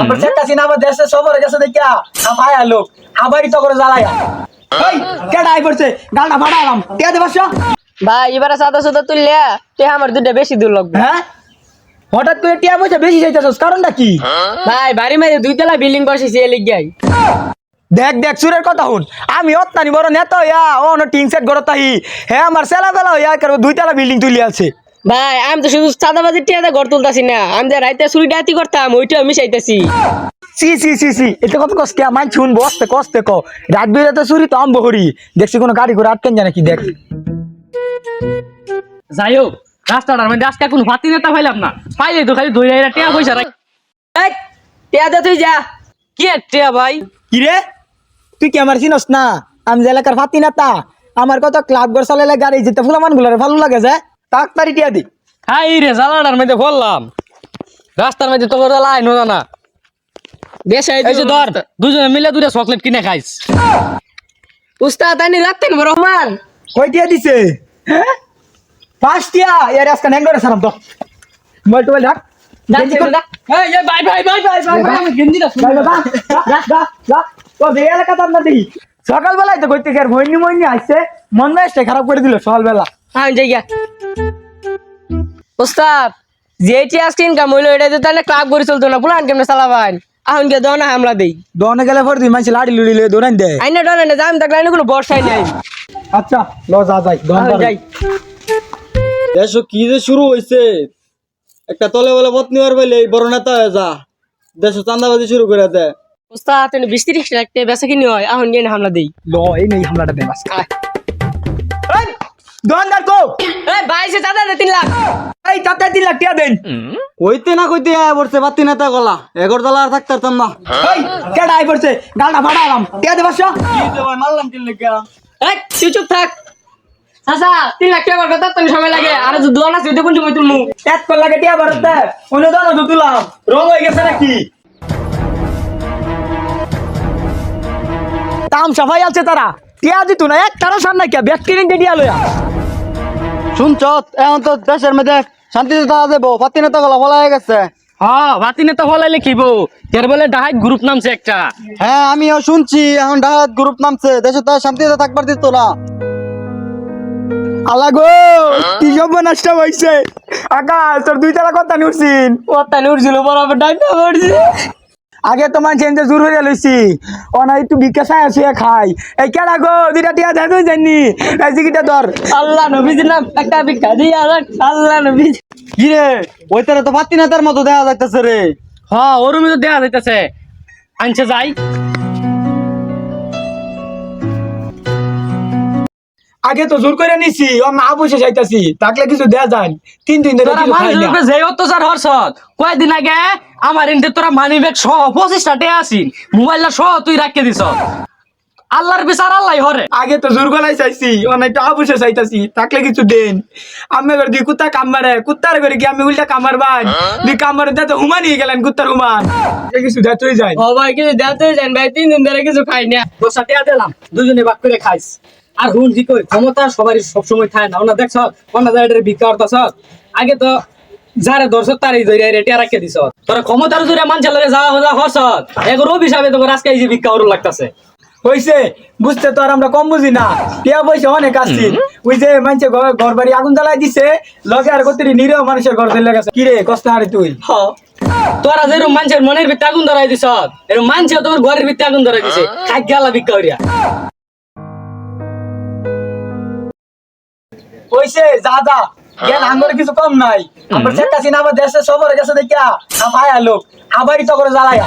আমরা শেখ হাসিনা আবার দেশে সবরে গেছে দেখিয়া ভাই লোক আবারই তো করে জ্বালাইয়া এই কেডা আই পড়ছে গালটা ফাটালাম কে দে বাসা ভাই এবারে সাদা সাদা তুললে তুই আমার দুটা বেশি দূর লাগবে। হ্যাঁ? হঠাৎ করে টিয়া পয়সা বেশি চাইতেছস কারণটা কি? ভাই বাড়ি মাঝে দুই তলা বিল্ডিং বসেছি এ লিগাই দেখ দেখ সুরের কথা শুন। আমি অত্যানি বড় নেতা হইয়া ও টিং সেট গড় তাহি হ্যাঁ আমার সেলা বেলা হইয়া কারও দুইতলা বিল্ডিং তুলি আছে ভাই আমি তো শুধু সাদাবাজির টিয়াতে ঘর তুলতাছি না। আমি যে রাইতে চুরি ডাতি করতাম ওইটা আমি মিশাইতেছি। সি সি সি সি এটা কত কষ্ট? কে মাই শুন বসতে কষ্টে ক। রাত বিরাতে চুরি তো আম বহরি দেখছি কোনো গাড়ি করে আটকেন জানে কি দেখ। যাই হোক রাস্তাটার মধ্যে আজকে কোনো ফাতি নেতা পাইলাম না। পাইলে তো খালি ধরে টিয়া পয়সা রাখ এই টিয়াতে তুই যা। কি টিয়া ভাই? কি রে? তুই কি আমার চিনস না? আমি যে এলাকার ফাতি না তা আমার কত ক্লাব ঘর চালাইলে গাড়ি যেতে ফুলামান গুলারে ভালো লাগে যে? তাক তারি টিয়া দি হাই রে জ্বালাটার মধ্যে বললাম রাস্তার মধ্যে তো লাই নো না বেশ এই যে ধর দুজনে মিলে দুটা চকলেট কিনে খাইস উস্তাদ আনি রাখতেন রহমান কই টিয়া দিছে হ্যাঁ পাঁচ টিয়া এর আজকে নেংডরে সারাম তো মোবাইল টোবাইল রাখ সকালবেলায় তো কইতে গের মইনি মইনি আসছে মন মেজটা খারাপ করে দিল সকালবেলা হ্যাঁ যাই গা উস্তাদ যেটি আজকে ইনকাম হইল এটা তো তাহলে ক্লাব করে চলতো না। পুলান কেমনে চালাবান এখন গিয়ে দাও হামলা দেই। দোকানে গেলে পর দিন মানুষ লাড়ি লুড়ি লয়ে দৌড়ান দেয় আইনা ডনে না যাম থাকলে আইনা কোনো বর্ষাই নাই। আচ্ছা ল যা যাই দোকান যাই। দেশ কি যে শুরু হইছে? একটা তলে বলে পত্নী আর বলে এই বড় নেতা হয়ে যা। দেশ চান্দাবাজি শুরু করে দেয় উস্তাদ তেনে বিশ তিরিশ রাখতে বেচা কিনি হয়। এখন গিয়ে না হামলা দেই। ল এই নেই হামলাটা দে বাস। দোকানদার কো। এই বাইশে চাঁদা দে তিন লাখ। এই তাতে তিন লাখ টিয়া দেন। কইতে না কইতে আয়া পড়ছে পাত্তি নেতা গলা। এগর দলা আর থাকতে পারতাম না। এই কেডা আই পড়ছে গালটা ফাটালাম টিয়া দে বাস। কি যে মারলাম কি লেগে এই তুই চুপ থাক। চাচা তিন লাখ টাকা কথা তুমি সময় লাগে। আর যদি দোয়ান আছে ওইটা কোন তুলমু। এক কল লাগে টিয়া ভরতে অন্য দোকানে তো তুলাম। রং হয়ে গেছে নাকি? তাম সাফাই আছে তারা। টিয়া দিত না এক তারা সামনে কে? ব্যাগ কিনে টিয়া লয়া। শুনছ? এখন তো দেশের মধ্যে শান্তিতে থাকা যাব পাত্তি নেতা গলা হয়ে গেছে। হ্যাঁ ফাতি নেতা ফলাইলে খিব এর বলে ডাহাই গ্রুপ নামছে একটা। হ্যাঁ আমিও শুনছি। এখন ডাহাত গ্রুপ নামছে। দেশে তো শান্তিতে থাকবার দিত না। আলা গো কি সব নষ্ট হইছে। আকাশ তোর দুই তালা কথা নিউছিন ওটা নুরছিল বরাবর ডাইটা পড়ছে আগে তো মানুষ এনতে জোর হয়ে লইছি। ওনা না একটু ভিক্ষা চাই আছে খাই। এই কেডা গো? দুইটা টিয়া দেখো জানি এই জিকিটা ধর। আল্লাহ নবীজির নাম একটা ভিক্ষা দিয়া আল্লাহ নবী কি রে? ওই তারা তো পাতি না তার মতো দেখা যাইতেছে রে। হ্যাঁ ওরমি তো দেয়া যাইতেছে। আনছে যাই। আগে তো জোর করে নিছি ও মা বসে যাইতাছি তাকলে কিছু দেয়া যায়। তিন দিন ধরে কিছু খাই না। যে অত্যাচার হরছত কয়েকদিন আগে আমার এনতে তোরা মানি ব্যাগ সহ পঁচিশটা টে আসি মোবাইলটা সহ তুই রাখিয়ে দিছ। আল্লাহর বিচার আল্লাহ হরে। আগে তো জোর গলাই চাইছি ও না একটু আবুসে চাইতাছি তাকলে কিছু দেন। আমি করে দুই কুত্তা কামারে কুত্তার করে কি আমি উল্টা কামার বান দুই কামারে তো হুমান নিয়ে গেলেন কুত্তার হুমান এ কিছু দেয় যায়। ও ভাই কিছু দেওয়াতে যান ভাই তিন দিন ধরে কিছু খাই না। টিয়া দিলাম দুজনে ভাগ করে খাইস। আর হুন কি কই ক্ষমতা সবারই সবসময় থাকে না। ওনা দেখছ ওনা জায়গাটার ভিক্ষা অর্থাছ আগে তো যারে দর্শক তারই ধরে রেটিয়া রাখিয়ে দিছ তোরা ক্ষমতার জোরে মানুষের লগে যাওয়া হওয়া হরছ এগোর অভিশাপে তোমার আজকে এই যে ভিক্ষা ওর লাগতাছে। হইছে বুঝতে তো আর আমরা কম বুঝি না। টিয়া পয়সা অনেক আসছি ওই যে মানুষে ঘর ঘর বাড়ি আগুন জ্বালাই দিছে লগে আর কত নিরীহ মানুষের ঘর চলে গেছে। কিরে কষ্ট হারে তুই? তোরা যেরকম মানুষের মনের ভিত্তি আগুন ধরাই দিছ এরকম মানুষ তোমার ঘরের ভিত্তি আগুন ধরাই দিছে। খাই গেলা ভিক্ষা করিয়া দাদা যা যা জ্ঞান আঙ্গুর কিছু কম নাই। আমরা চেষ্টা আবার দেশে সবরে গেছে দেখিয়া ভাই লোক আবারই তো করে জ্বালাইয়া